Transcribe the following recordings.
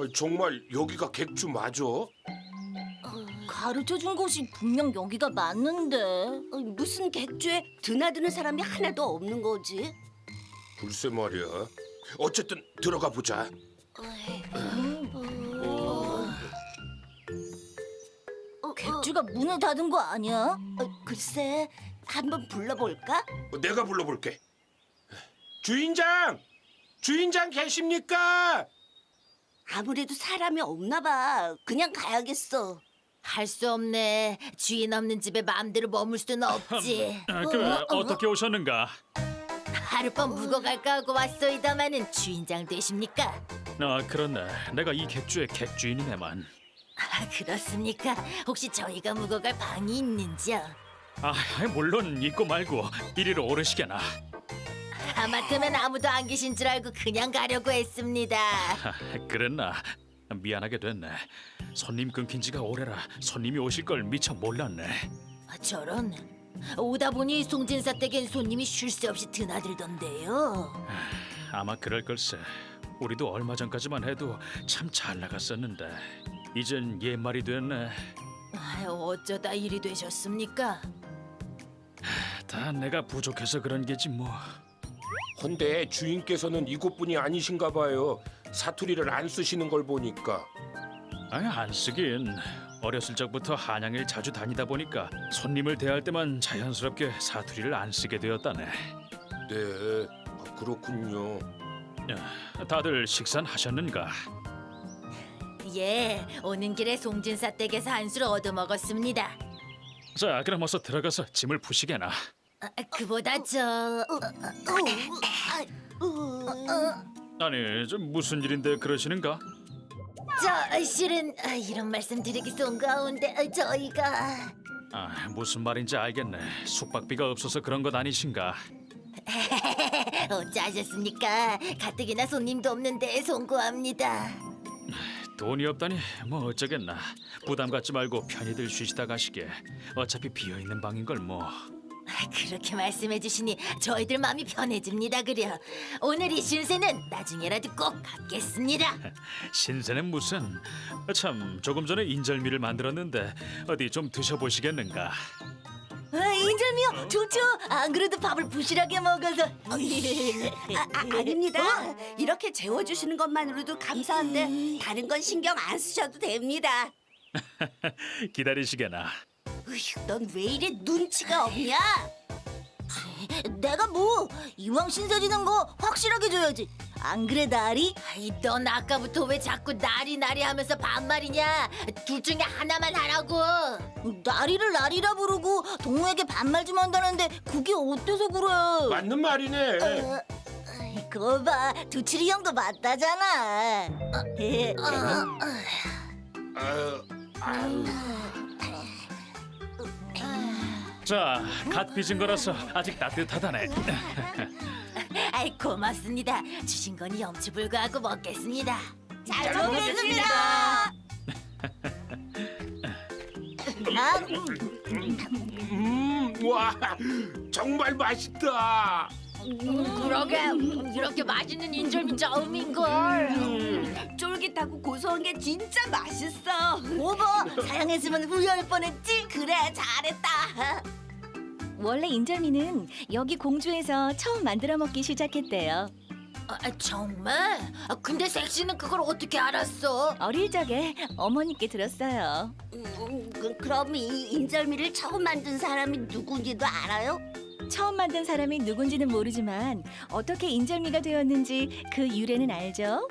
어, 정말 여기가 객주 맞아? 가르쳐 준 곳이 분명 여기가 맞는데. 어, 무슨 객주에 드나드는 사람이 하나도 없는 거지? 글쎄 말이야. 어쨌든 들어가 보자. 어, 객주가 문을 닫은 거 아니야? 어, 글쎄, 한번 불러볼까? 어, 내가 불러볼게. 주인장! 주인장 계십니까? 아무래도 사람이 없나 봐. 그냥 가야겠어. 할 수 없네. 주인 없는 집에 마음대로 머물 수는 없지. 아, 그 어떻게 오셨는가? 하룻밤 묵어 갈까 하고 왔소이다마는 주인장 되십니까? 아 그렇네. 내가 이 객주의 객주인이네만. 아, 그렇습니까? 혹시 저희가 묵어갈 방이 있는지요? 아 물론 있고 말고 이리로 오르시게나. 하마터면 아무도 안 계신 줄 알고 그냥 가려고 했습니다. 아, 그랬나? 미안하게 됐네. 손님 끊긴 지가 오래라 손님이 오실 걸 미처 몰랐네. 아, 저런 오다 보니 송진사 댁엔 손님이 쉴 새 없이 드나들던데요. 아마 그럴 걸세. 우리도 얼마 전까지만 해도 참 잘 나갔었는데 이젠 옛말이 됐네. 아, 어쩌다 일이 되셨습니까? 다 내가 부족해서 그런 게지 뭐. 헌데 주인께서는 이곳분이 아니신가 봐요. 사투리를 안 쓰시는 걸 보니까. 아니 안 쓰긴 어렸을 적부터 한양을 자주 다니다 보니까 손님을 대할 때만 자연스럽게 사투리를 안 쓰게 되었다네. 네, 아, 그렇군요. 야, 다들 식사는 하셨는가? 예, 오는 길에 송진사 댁에서 한술 얻어 먹었습니다. 자, 그럼 어서 들어가서 짐을 푸시게나. 아, 그보다 저 아니, 좀 무슨 일인데 그러시는가? 저 실은 아, 이런 말씀 드리기 쏜 가운데 아, 저희가 아, 무슨 말인지 알겠네. 숙박비가 없어서 그런 것 아니신가? 어찌하셨습니까? 가뜩이나 손님도 없는데 송구합니다. 돈이 없다니 뭐 어쩌겠나. 부담 갖지 말고 편히들 쉬시다 가시게. 어차피 비어 있는 방인 걸 뭐. 아, 그렇게 말씀해 주시니 저희들 마음이 편해집니다 그려. 오늘 이 신세는 나중에라도 꼭 갚겠습니다. 신세는 무슨? 아, 참 조금 전에 인절미를 만들었는데 어디 좀 드셔보시겠는가? 아, 인절미요? 좋죠. 안 그래도 밥을 부실하게 먹어서. 아, 아, 아닙니다. 이렇게 재워주시는 것만으로도 감사한데 다른 건 신경 안 쓰셔도 됩니다. 기다리시게나. 넌 왜 이래 눈치가 없냐? 내가 뭐 이왕 신세 지는 거 확실하게 줘야지. 안 그래 나리? 아이 넌 아까부터 왜 자꾸 나리 나리 하면서 반말이냐? 둘 중에 하나만 하라고. 나리를 나리라 부르고 동무에게 반말 좀 한다는데 그게 어때서 그래? 맞는 말이네. 그거 봐 두칠이 형도 맞다잖아. 아유, 아유. 자, 갓 빚은 거라서 아직 따뜻하다네. 아이 고맙습니다. 주신 거니 염치불구하고 먹겠습니다. 잘 먹겠습니다. 아, 음, 와, 정말 맛있다. 그러게 이렇게 맛있는 인절미 처음인 걸. 쫄깃하고 고소한 게 진짜 맛있어. 오버 사양했으면 후회할 뻔했지. 그래, 잘했다. 원래 인절미는 여기 공주에서 처음 만들어 먹기 시작했대요. 아, 정말? 아, 근데 섹시는 그걸 어떻게 알았어? 어릴 적에 어머니께 들었어요. 음, 그, 그럼 이 인절미를 처음 만든 사람이 누군지도 알아요? 처음 만든 사람이 누군지는 모르지만 어떻게 인절미가 되었는지 그 유래는 알죠?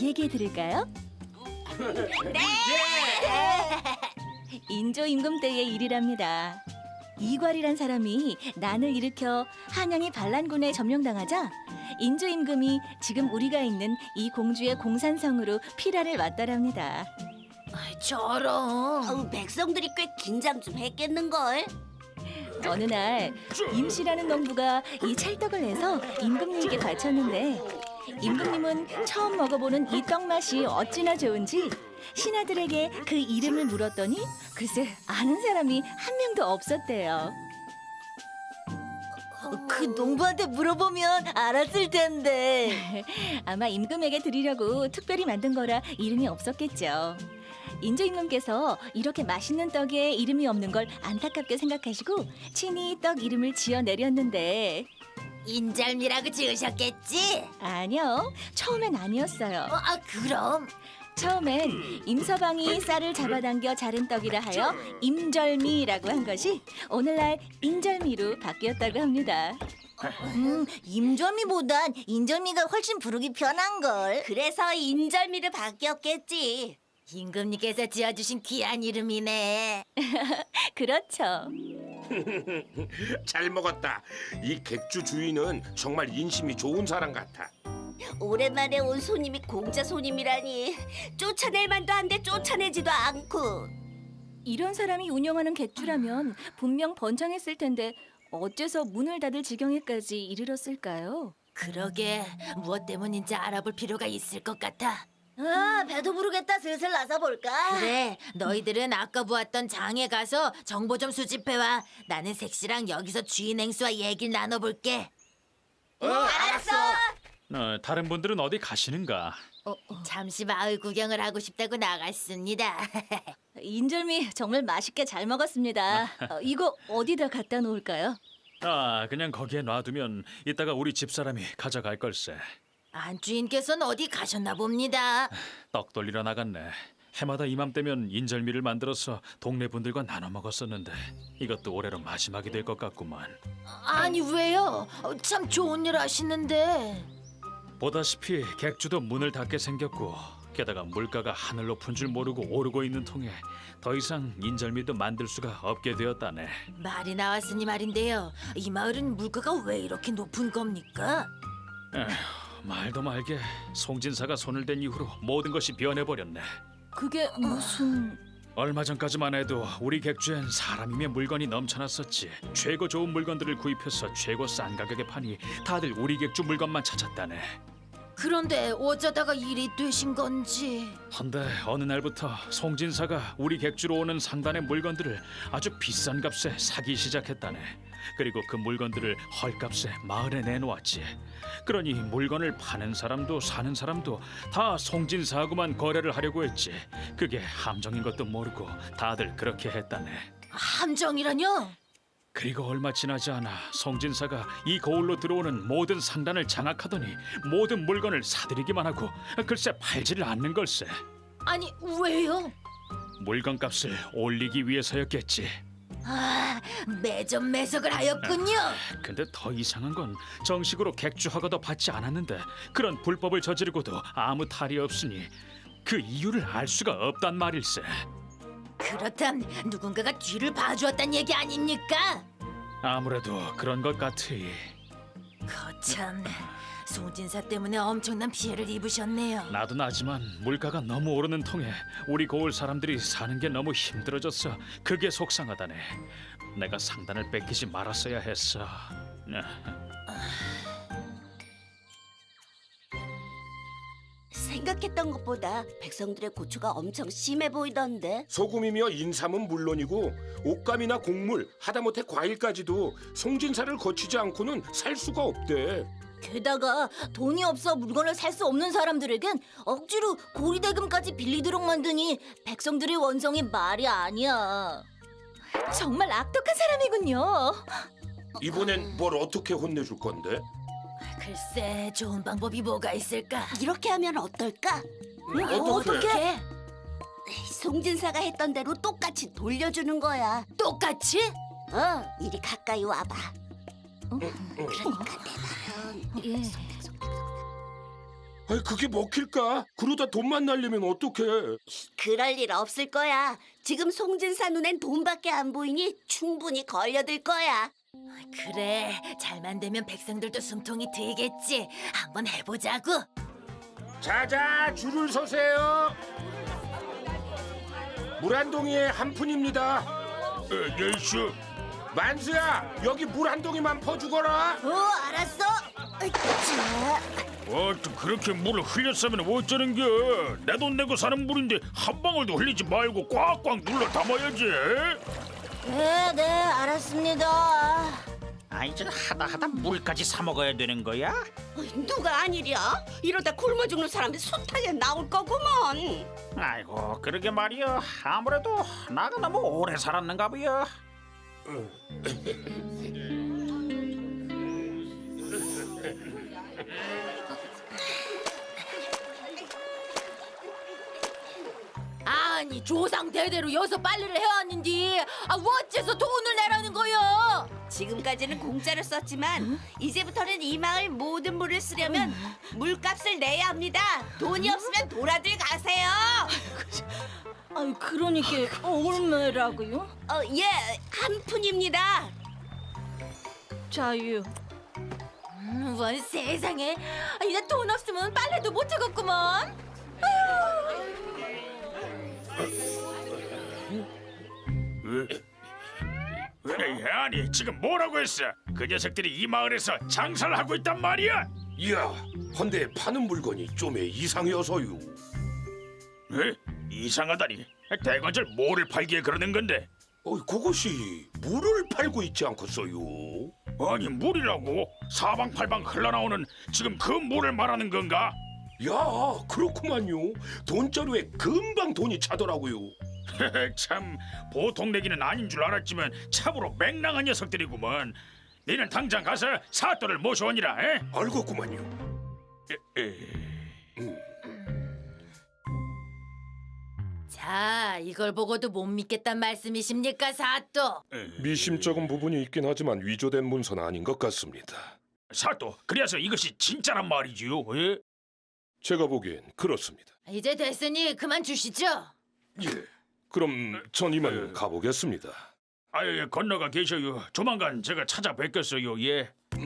얘기해 드릴까요? 네! 인조 임금 때의 일이랍니다. 이괄이란 사람이 난을 일으켜 한양이 반란군에 점령당하자 인조 임금이 지금 우리가 있는 이 공주의 공산성으로 피라를 왔다랍니다. 아, 저런. 어우, 백성들이 꽤 긴장 좀 했겠는걸? 어느 날 임씨라는 농부가 이 찰떡을 내서 임금님께 바쳤는데 임금님은 처음 먹어보는 이 떡 맛이 어찌나 좋은지 신하들에게 그 이름을 물었더니 글쎄 아는 사람이 한 명도 없었대요. 그 농부한테 물어보면 알았을 텐데. 아마 임금에게 드리려고 특별히 만든 거라 이름이 없었겠죠. 인조 임금께서 이렇게 맛있는 떡에 이름이 없는 걸 안타깝게 생각하시고 친히 떡 이름을 지어 내렸는데 인절미라고 지으셨겠지? 아니요 처음엔 아니었어요. 어, 아 그럼 처음엔 임서방이 쌀을 잡아당겨 자른 떡이라 하여 임절미라고 한 것이 오늘날 인절미로 바뀌었다고 합니다. 음, 임절미보단 인절미가 훨씬 부르기 편한 걸. 그래서 인절미를 바뀌었겠지. 임금님께서 지어주신 귀한 이름이네. 그렇죠. 잘 먹었다. 이 객주 주인은 정말 인심이 좋은 사람 같아. 오랜만에 온 손님이 공짜 손님이라니 쫓아낼 만도 한데 쫓아내지도 않고 이런 사람이 운영하는 객주라면 분명 번창했을 텐데 어째서 문을 닫을 지경에까지 이르렀을까요? 그러게 무엇 때문인지 알아볼 필요가 있을 것 같아. 아, 배도 부르겠다. 슬슬 나서 볼까? 그래. 너희들은 아까 보았던 장에 가서 정보 좀 수집해 와. 나는 색시랑 여기서 주인 행수와 얘기를 나눠 볼게. 알았어. 어, 다른 분들은 어디 가시는가? 잠시 마을 구경을 하고 싶다고 나갔습니다. 인절미 정말 맛있게 잘 먹었습니다. 어, 이거 어디다 갖다 놓을까요? 아, 그냥 거기에 놔두면 이따가 우리 집사람이 가져갈 걸세. 안 주인께서는 어디 가셨나 봅니다. 떡 돌리러 나갔네. 해마다 이맘때면 인절미를 만들어서 동네 분들과 나눠 먹었었는데 이것도 올해로 마지막이 될 것 같구만. 아니 왜요? 어, 참 좋은 일 하시는데. 보다시피 객주도 문을 닫게 생겼고 게다가 물가가 하늘 높은 줄 모르고 오르고 있는 통에 더 이상 인절미도 만들 수가 없게 되었다네. 말이 나왔으니 말인데요. 이 마을은 물가가 왜 이렇게 높은 겁니까? 에휴, 말도 말게 송진사가 손을 댄 이후로 모든 것이 변해버렸네. 그게 무슨... 얼마 전까지만 해도 우리 객주엔 사람이며 물건이 넘쳐났었지. 최고 좋은 물건들을 구입해서 최고 싼 가격에 파니 다들 우리 객주 물건만 찾았다네. 그런데 어쩌다가 일이 되신 건지. 헌데 어느 날부터 송진사가 우리 객주로 오는 상단의 물건들을 아주 비싼 값에 사기 시작했다네. 그리고 그 물건들을 헐값에 마을에 내놓았지. 그러니 물건을 파는 사람도 사는 사람도 다 송진사하고만 거래를 하려고 했지. 그게 함정인 것도 모르고 다들 그렇게 했다네. 함정이라뇨? 그리고 얼마 지나지 않아 송진사가 이 거울로 들어오는 모든 상단을 장악하더니 모든 물건을 사들이기만 하고 글쎄 팔지를 않는 걸세. 아니 왜요? 물건값을 올리기 위해서였겠지. 아, 매점 매석을 하였군요. 근데 더 이상한 건 정식으로 객주 허가도 받지 않았는데 그런 불법을 저지르고도 아무 탈이 없으니 그 이유를 알 수가 없단 말일세. 그렇담 누군가가 뒤를 봐주었단 얘기 아닙니까? 아무래도 그런 것 같으니 거참 송진사 때문에 엄청난 피해를 입으셨네요. 나도 나지만 물가가 너무 오르는 통에 우리 고을 사람들이 사는 게 너무 힘들어져서 그게 속상하다네. 내가 상단을 뺏기지 말았어야 했어. 생각했던 것보다 백성들의 고초가 엄청 심해 보이던데. 소금이며 인삼은 물론이고 옷감이나 곡물, 하다못해 과일까지도 송진사를 거치지 않고는 살 수가 없대. 게다가 돈이 없어 물건을 살 수 없는 사람들에겐 억지로 고리대금까지 빌리도록 만드니 백성들의 원성이 말이 아니야. 정말 악독한 사람이군요. 이번엔 뭘 어떻게 혼내줄 건데? 글쎄 좋은 방법이 뭐가 있을까? 이렇게 하면 어떨까? 어떻게? 송진사가 했던 대로 똑같이 돌려주는 거야. 똑같이? 어, 이리 가까이 와봐. 어? 그러니까 내 말은 예. 아이, 그게 먹힐까? 그러다 돈만 날리면 어떡해? 그럴 일 없을 거야. 지금 송진사 눈엔 돈밖에 안 보이니 충분히 걸려들 거야. 그래 잘만 되면 백성들도 숨통이 트이겠지. 한번 해보자고. 자자 줄을 서세요. 물 한 동이에 한 푼입니다. 예수. 만수야 여기 물 한 동이만 퍼주거라. 어 알았어. 자. 어, 또 그렇게 물을 흘렸으면 어쩌는겨? 내돈 내고 사는 물인데 한 방울도 흘리지 말고 꽉꽉 눌러 담아야지. 네, 네, 알았습니다. 아니 저 하다 하다 물까지 사 먹어야 되는 거야? 누가 아니랴? 이러다 굶어 죽는 사람이 숱하게 나올 거구먼. 아이고 그러게 말이야 아무래도 나가 너무 오래 살았는가 보여 아니 조상 대대로 여기서 빨래를 해왔는데 아 어째서 돈을 내라는 거요? 지금까지는 공짜로 썼지만 이제부터는 이 마을 모든 물을 쓰려면 물값을 내야 합니다. 돈이 없으면 돌아들 가세요. 아유 그러니까 얼마라고요? 어, 예, 한 푼입니다. 자유. 음, 원 세상에 아, 이제 돈 없으면 빨래도 못 하겠구먼. 에이, 아니 지금 뭐라고 했어? 그 녀석들이 이 마을에서 장사를 하고 있단 말이야? 이야, 헌데 파는 물건이 좀에 이상해서요. 에? 이상하다니 대관절 뭐를 팔기에 그러는 건데 어, 그것이 물을 팔고 있지 않겠어요? 아니 물이라고 사방팔방 흘러나오는 지금 그 물을 말하는 건가? 야, 그렇구만요. 돈자루에 금방 돈이 차더라고요. 참 보통 내기는 아닌 줄 알았지만 참으로 맹랑한 녀석들이구먼 너는 당장 가서 사또를 모셔오니라 에? 알겠구만요. 에, 에. 자 이걸 보고도 못 믿겠단 말씀이십니까 사또? 미심쩍은 부분이 있긴 하지만 위조된 문서는 아닌 것 같습니다. 사또 그래서 이것이 진짜란 말이지요 에? 제가 보기엔 그렇습니다. 이제 됐으니 그만 주시죠. 예. 그럼 전 이만 가보겠습니다. 아예 건너가 계셔요 조만간 제가 찾아뵙겠어요 예 아,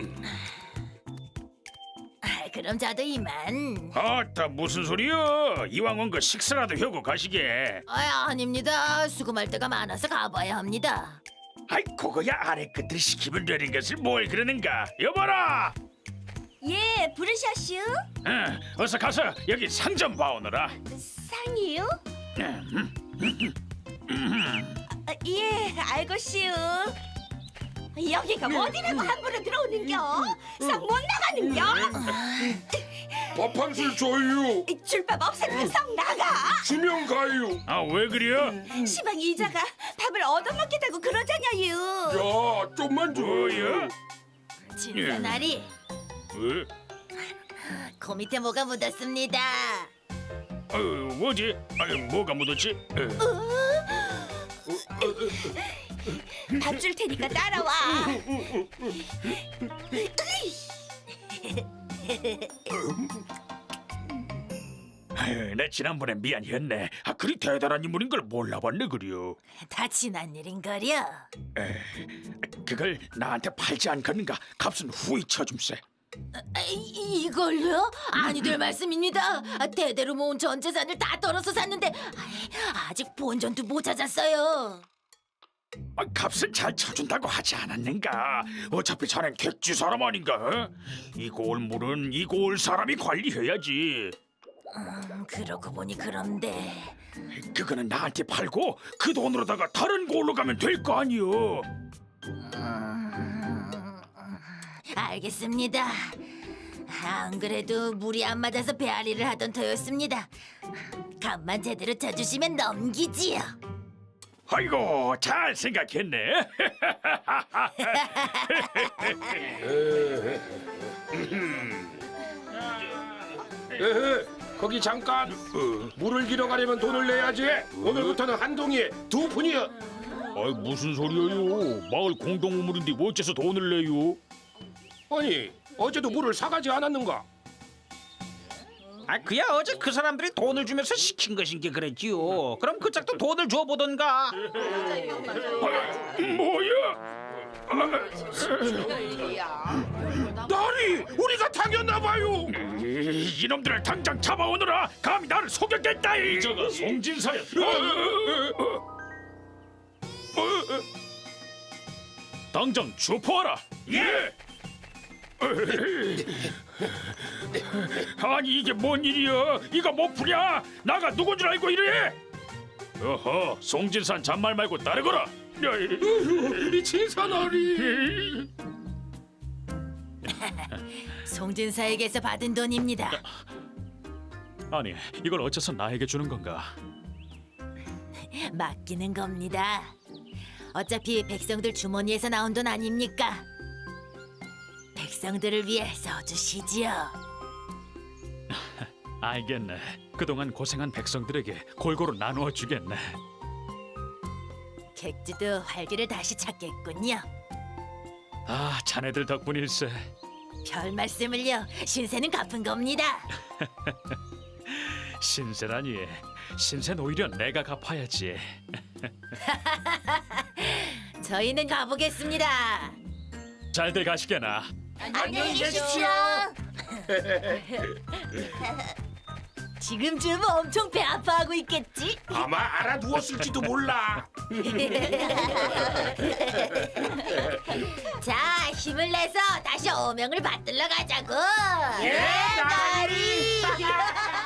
그럼 저도 이만. 아따 무슨 소리여 이왕 온 거 식사라도 하고 가시게 아 아닙니다. 수금할 데가 많아서 가봐야 합니다. 아이 그거야 아래 끝들 시키면 되는 것을 뭘 그러는가 여봐라 예, 부르셨슈? 응, 어서 가서 여기 상 좀 봐오너라 상이요? 아, 예, 알겠슈. 여기가 어디라고 함부로 들어오는겨? 상못 나가는겨? 밥한술 줘요. 줄밥 없으면 상 나가. 주면 가요. 아 왜 그래요? 시방 이자가 밥을 얻어먹겠다고 그러잖아요. 야, 좀만 줘. 뭐야? 진사나리 어? 그 밑에 뭐가 묻었습니다. 어, 뭐지? 아니 뭐가 묻었지? 어. 밥 줄 테니까 따라와. 아유, 내 지난번에 미안했네. 아, 그리 대단한 인물인 걸 몰라봤네 그려. 다 지난 일인거려. 그걸 나한테 팔지 않겠는가? 값은 후히 쳐줌세. 아, 이, 이걸요? 아니 될 말씀입니다. 아, 대대로 모은 전 재산을 다 떨어서 샀는데 아이, 아직 본전도 못 찾았어요. 아, 값은 잘 쳐준다고 하지 않았는가? 어차피 자넨 객지 사람 아닌가? 어? 이 고을물은 이 고을 사람이 관리해야지. 음, 그러고 보니 그런데 그거는 나한테 팔고 그 돈으로다가 다른 고을로 가면 될 거 아니오. 알겠습니다. 안 그래도 물이 안 맞아서 배앓이를 하던 터였습니다. 값만 제대로 쳐주시면 넘기지요. 아이고 잘 생각했네. 에헤, 거기 잠깐. 물을 길어 가려면 돈을 내야지. 오늘부터는 한 동이에 두 푼이야. 아이 무슨 소리예요? 마을 공동 우물인데 어째서 돈을 내요? 아니, 어제도 물을 사가지 않았는가? 아 그야 어제 그 사람들이 돈을 주면서 시킨 것인 게 그랬지요 그럼 그 짝도 돈을 줘보던가 뭐야? 나리, 우리가 당했나 봐요. 이, 이놈들을 당장 잡아오너라. 감히 나를 속였겠다. 이저가 송진사야. 당장 주포하라. 예. 아니 이게 뭔 일이야? 이거 못 푸냐? 나가 누군 줄 알고 이래? 어허, 송진산 잔말 말고 따르거라. 이 진사나리. 송진사에게서 받은 돈입니다. 아니 이걸 어째서 나에게 주는 건가? 맡기는 겁니다. 어차피 백성들 주머니에서 나온 돈 아닙니까? 백성들을 위해 써주시지요. 알겠네. 그동안 고생한 백성들에게 골고루 나누어 주겠네. 객지도 활기를 다시 찾겠군요. 아 자네들 덕분일세. 별 말씀을요. 신세는 갚은 겁니다. 신세라니. 신세는 오히려 내가 갚아야지. 저희는 가보겠습니다. 잘들 가시게나. 안녕히 계십시오. 지금쯤 엄청 배 아파하고 있겠지? 아마 알아두었을지도 몰라. 자, 힘을 내서 다시 오명을 받들러 가자고. 예, 나리.